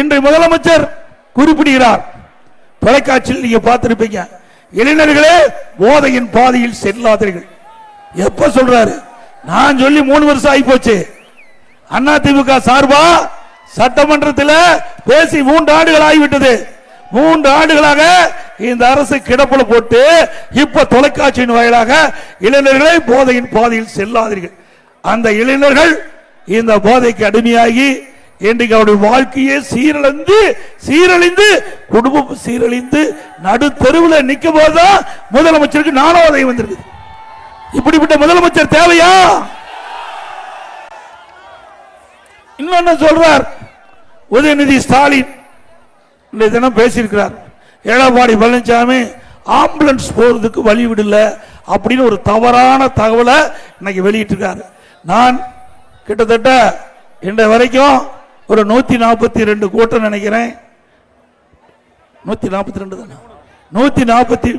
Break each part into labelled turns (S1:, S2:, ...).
S1: இன்று முதலமைச்சர் குறிப்பிடுகிறார். தொலைக்காட்சியில் நீங்க பார்த்திருப்பீங்க. இளைஞர்களே போதையின் பாதையில் செல்லாதீர்கள். எப்ப சொல்றாரு? நான் சொல்லி மூணு வருஷம் ஆகி போச்சு அண்ணா திமுக சார்பா? சட்டமன்றத்தில் பேசி மூன்று ஆண்டுகள் ஆகிவிட்டது. மூன்று ஆண்டுகளாக இந்த அரசு கிடப்புல போட்டு இப்ப தொலைக்காட்சியின் வாயிலாக இளைஞர்களை போதையின் பாதையில் செல்லாதீர்கள். அந்த இளைஞர்கள் இந்த போதைக்கு அடிமையாகி இன்றைக்கு அவருடைய வாழ்க்கையே சீரழிந்து சீரழிந்து குடும்பம் சீரழிந்து நடு தெருவில் நிற்கும் போதுதான் முதலமைச்சருக்கு நாலாவதை வந்திருக்கு இப்படிப்பட்ட முதலமைச்சர் தேவையா? இன்னொன்னு சொல்றார் உதயநிதி ஸ்டாலின். இந்த தினம் பேசியிருக்கிறார் எடப்பாடி பழனிசாமி ஆம்புலன்ஸ் போறதுக்கு வழி விடல அப்படின்னு ஒரு தவறான தகவலை இன்னைக்கு வெளியிட்டிருக்காரு. நான் கிட்டத்தட்ட இன்றைய வரைக்கும் ஒரு நூத்தி நாற்பத்தி ரெண்டு கூட்டம் நினைக்கிறேன். நூத்தி நாற்பத்தி ரெண்டு தானே? நூத்தி நாற்பத்தி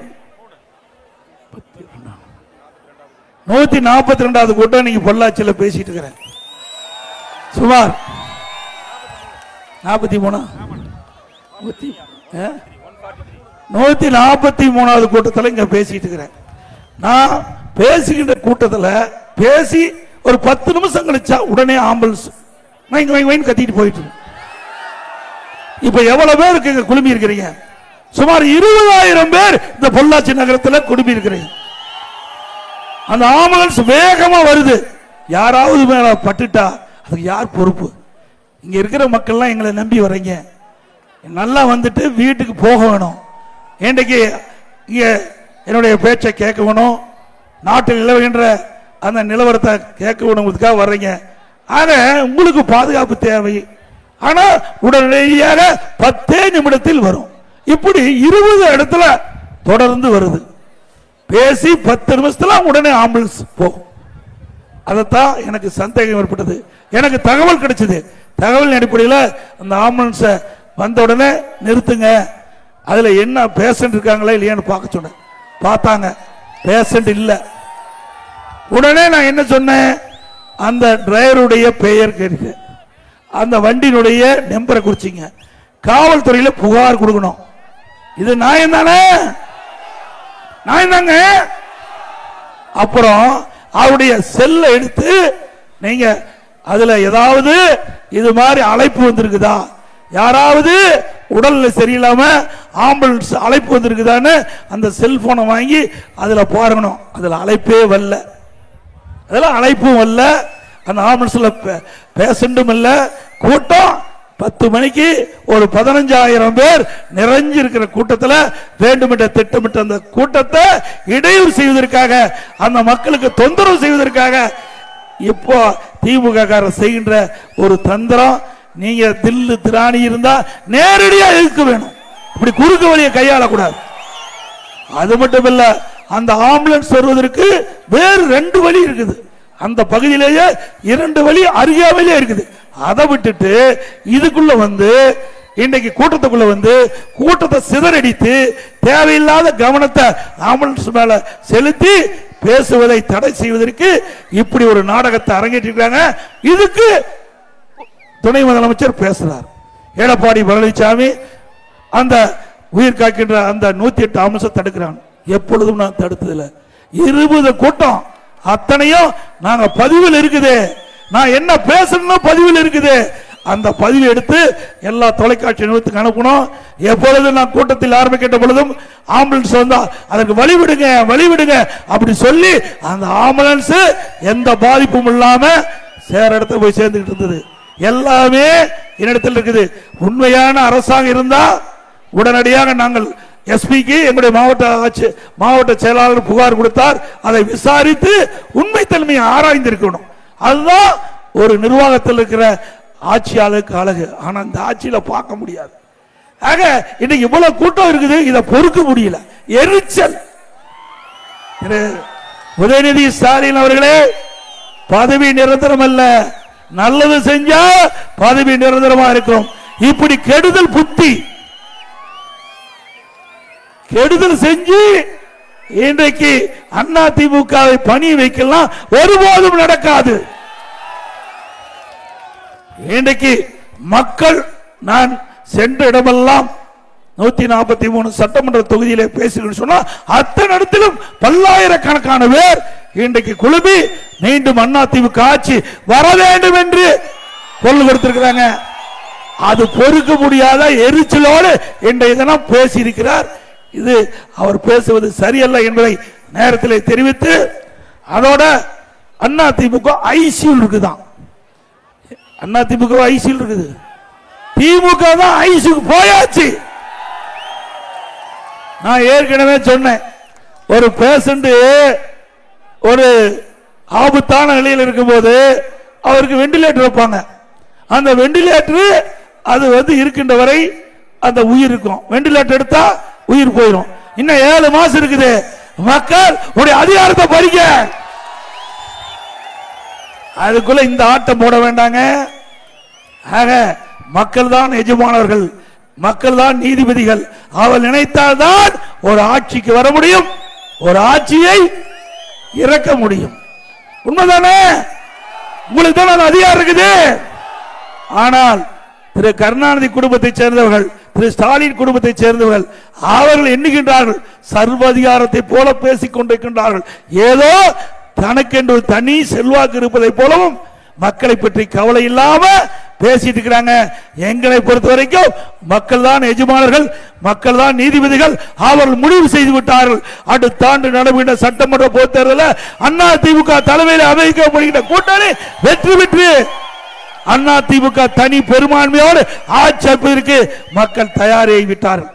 S1: நூத்தி நாற்பத்தி ரெண்டாவது கூட்டம் நீங்க பொள்ளாச்சியில் பேசிட்டு இருக்கிறேன் சுமார். நாற்பத்தி மூணா? நூத்தி நூற்றி நூத்தி நாற்பத்தி மூணாவது கூட்டத்தில் இங்க பேசிட்டு இருக்கிறேன். நான் பேசுகின்ற கூட்டத்தில் பேசி ஒரு பத்து நிமிஷம் கழிச்சா உடனே ஆம்புலன்ஸ் வைங்க வைங்க வைங்க கத்திட்டு போயிட்டு இப்ப எவ்வளவு பேருக்கு இங்க குழுமி இருக்கிறீங்க? சுமார் இருபதாயிரம் பேர் இந்த பொள்ளாச்சி நகரத்தில் குழுமி இருக்கிறீங்க. அந்த ஆம்புலன்ஸ் வேகமா வருது. யாராவது மேல பட்டுட்டா அதுக்கு யார் பொறுப்பு? இங்க இருக்கிற மக்கள்லாம் எங்களை நம்பி வர்றீங்க. நல்லா வந்துட்டு வீட்டுக்கு போக வேணும். இன்றைக்கு இங்க என்னுடைய பேச்சை கேட்க வேணும். நாட்டில் நிலவுகின்ற அந்த நிலவரத்தை கேட்க வேணுங்கிறதுக்காக வர்றீங்க. ஆனால் உங்களுக்கு பாதுகாப்பு தேவை. ஆனா உடனடியாக பத்தே நிமிடத்தில் வரும். இப்படி இருபது இடத்துல தொடர்ந்து வருது. பேசி பத்து நிமிஷத்துல உடனே ஆம்புலன்ஸ் போகும். அதைத்தான் எனக்கு சந்தேகம் ஏற்பட்டது. எனக்கு தகவல் கிடைச்சது. தகவல் அடிப்படையில் அந்த ஆம்புலன்ஸை வந்த உடனே நிறுத்துங்க. அதில் என்ன பேஷண்ட் இருக்காங்களா இல்லையான்னு பார்க்க சொன்னேன். பார்த்தாங்க. பேஷண்ட் இல்லை. உடனே நான் என்ன சொன்னேன்? அந்த டிரைவருடைய பெயர் கேட்டு அந்த வண்டியினுடைய நம்பரை குறிச்சிங்க. காவல்துறையில் புகார் கொடுக்கணும். இது நியாயம் தானே நியாயம் தாங்க அப்புறம் அவருடைய செல்லை எடுத்து நீங்க அதுல ஏதாவது இது மாதிரி அழைப்பு வந்திருக்குதா? யாராவது உடல்நிலை சரியில்லாம ஆம்புலன்ஸ் அழைப்பு வந்திருக்குதான்னு அந்த செல்போனை வாங்கி அதுல பாருங்கணும். அதுல அழைப்பே வரல. அதெல்லாம் அழைப்பும் அல்ல. அந்த ஆம்புலன்ஸில் பேஷண்ட்டும் இல்லை கூட்டம் பத்து மணிக்கு ஒரு பதினஞ்சாயிரம் பேர் நிறைஞ்சிருக்கிற கூட்டத்தில் வேண்டுமென்ற திட்டமிட்ட அந்த கூட்டத்தை இடையூறு செய்வதற்காக அந்த மக்களுக்கு தொந்தரவு செய்வதற்காக இப்போ திமுக காரர் செய்கின்ற ஒரு தந்திரம். நீங்க தில்லு திராணி இருந்தா நேரடியாக எதிர்க்க வேணும்? இப்படி குறுக்கு வழியை கையாளக்கூடாது. அது மட்டும் இல்லை அந்த ஆம்புலன்ஸ் வருவதற்கு வேறு ரெண்டு வழி இருக்குது. அந்த பகுதியிலேயே இரண்டு வழி அருகாமையிலே இருக்குது. அதை விட்டுட்டு இதுக்குள்ள வந்து இன்னைக்கு கூட்டத்துக்குள்ள வந்து கூட்டத்தை சிதறடித்து தேவையில்லாத கவனத்தை ஆம்புலன்ஸ் மேல செலுத்தி பேசுவதை தடை செய்வதற்கு இப்படி ஒரு நாடகத்தை அரங்கேற்றிருக்காங்க இதுக்கு துணை முதலமைச்சர் பேசுறார். எடப்பாடி பழனிசாமி அந்த உயிர் காக்கின்ற அந்த நூத்தி எட்டு அம்சம் தடுக்கிறான் எப்பொழுதும் நான் தடுத்ததில்ல. இருபது கூட்டம். அத்தனையும் நாங்க பதிவில் இருக்குது. நான் என்ன பேசணும் பதிவில் இருக்குது. அந்த பதிவு எடுத்து எல்லா தொலைக்காட்சி நிறுவனத்துக்கு அனுப்பணும். எப்பொழுது நான் கூட்டத்தில் ஆரம்பிக்கின்ற பொழுதும் ஆம்புலன்ஸ் வந்தா அதற்கு வழிவிடுங்க வழிவிடுங்க அப்படி சொல்லி அந்த ஆம்புலன்ஸ் எந்த பாதிப்பும் இல்லாம சேர இடத்துல போய் சேர்ந்துகிட்டு இருந்தது. எல்லாமே என்னிடத்தில் இருக்குது. உண்மையான அரசாங்கம் இருந்தா உடனடியாக நாங்கள் எஸ்பிக்கு எங்களுடைய மாவட்ட ஆட்சி மாவட்ட செயலாளர் புகார் கொடுத்தார். அதை விசாரித்து உண்மைத்தன்மையை ஆராய்ந்திருக்கணும். அதுதான் ஒரு நிர்வாகத்தில் இருக்கிற ஆட்சியாளருக்கு அழகு. ஆனால் அந்த ஆட்சியில் பார்க்க முடியாது. ஆக இன்னைக்கு இவ்வளவு கூட்டம் இருக்குது இதை பொறுக்க முடியல. எரிச்சல். உதயநிதி ஸ்டாலின் அவர்களே பதவி நிரந்தரம் அல்ல. நல்லது செஞ்சா பதவி நிரந்தரமா இருக்கும். இப்படி கெடுதல் புத்தி கெடுதல் செஞ்சு இன்றைக்கு அண்ணா திமுகவை பணி வைக்கலாம். ஒருபோதும் நடக்காது. இன்றைக்கு மக்கள் நான் சென்ற இடமெல்லாம் நூத்தி நாற்பத்தி மூணு சட்டமன்ற தொகுதியில பேசுகிறேன்னு சொன்னா அத்தனை இடத்திலும் பல்லாயிரக்கணக்கான பேர் இன்றைக்கு குழுமி மீண்டும் அண்ணா திமுக ஆட்சி வர வேண்டும் என்று குரல் கொடுத்திருக்கிறாங்க. அது பொறுக்க முடியாத எரிச்சலோடு இன்றைய தினம் பேசியிருக்கிறார் இது அவர் பேசுவது சரியல்ல என்பதை நேரத்தில் தெரிவித்து அதோட அண்ணா திமுக ஐசியூல் இருக்குதான். அண்ணா திமுக ஐசியூல் இருக்குது. திமுக தான் ஐசியூக்கு போயாச்சு. நான் ஏற்கனவே சொன்னேன் ஒரு பேஷண்ட் ஒரு ஆபத்தான நிலையில் இருக்கும்போது அவருக்கு வெண்டிலேட்டர் வைப்பாங்க. அந்த வெண்டிலேட்டர் அது வந்து இருக்கின்ற வரை அந்த உயிர் இருக்கும் வெண்டிலேட்டர் எடுத்தா உயிர் போயிடும் இன்னும் ஏழு மாசம் இருக்குது. மக்கள் உடைய அதிகாரத்தை பறிக்க அதுக்குள்ள இந்த ஆட்டம் போட வேண்டாங்க. ஆக மக்கள் தான் எஜமானவர்கள் மக்கள் தான் நீதிபதிகள். அவள் நினைத்தால் தான் ஒரு ஆட்சிக்கு வர முடியும். ஒரு ஆட்சியை இறக்க முடியும். உண்மைதானே? உங்களுக்கு தான் அதிகாரம் இருக்குது. ஆனால் திரு கருணாநிதி குடும்பத்தை சேர்ந்தவர்கள் திரு ஸ்டாலின் குடும்பத்தை சேர்ந்தவர்கள் அவர்கள் எண்ணுகின்றார்கள். சர்வதிகாரத்தை போல பேசிக் கொண்டிருக்கின்றார்கள் ஏதோ தனக்கென்று ஒரு தனி செல்வாக்கு இருப்பதை போலவும் மக்களை பற்றி கவலை இல்லாம பேசிட்டு இருக்கிறாங்க. எங்களை பொறுத்த வரைக்கும் மக்கள் தான் எஜமானர்கள் மக்கள் தான் நீதிபதிகள். அவர்கள் முடிவு செய்து விட்டார்கள். அடுத்த ஆண்டு நடைபெற்ற சட்டமன்ற பொறுத்தேர்தலில் அண்ணா திமுக தலைமையில் அமைக்கப்படுகின்ற கூட்டணி வெற்றி பெற்று அண்ணா திமுக தனி பெரும்பான்மையோடு ஆட்சி அமைப்பதற்கு மக்கள் தயாரை விட்டார்கள்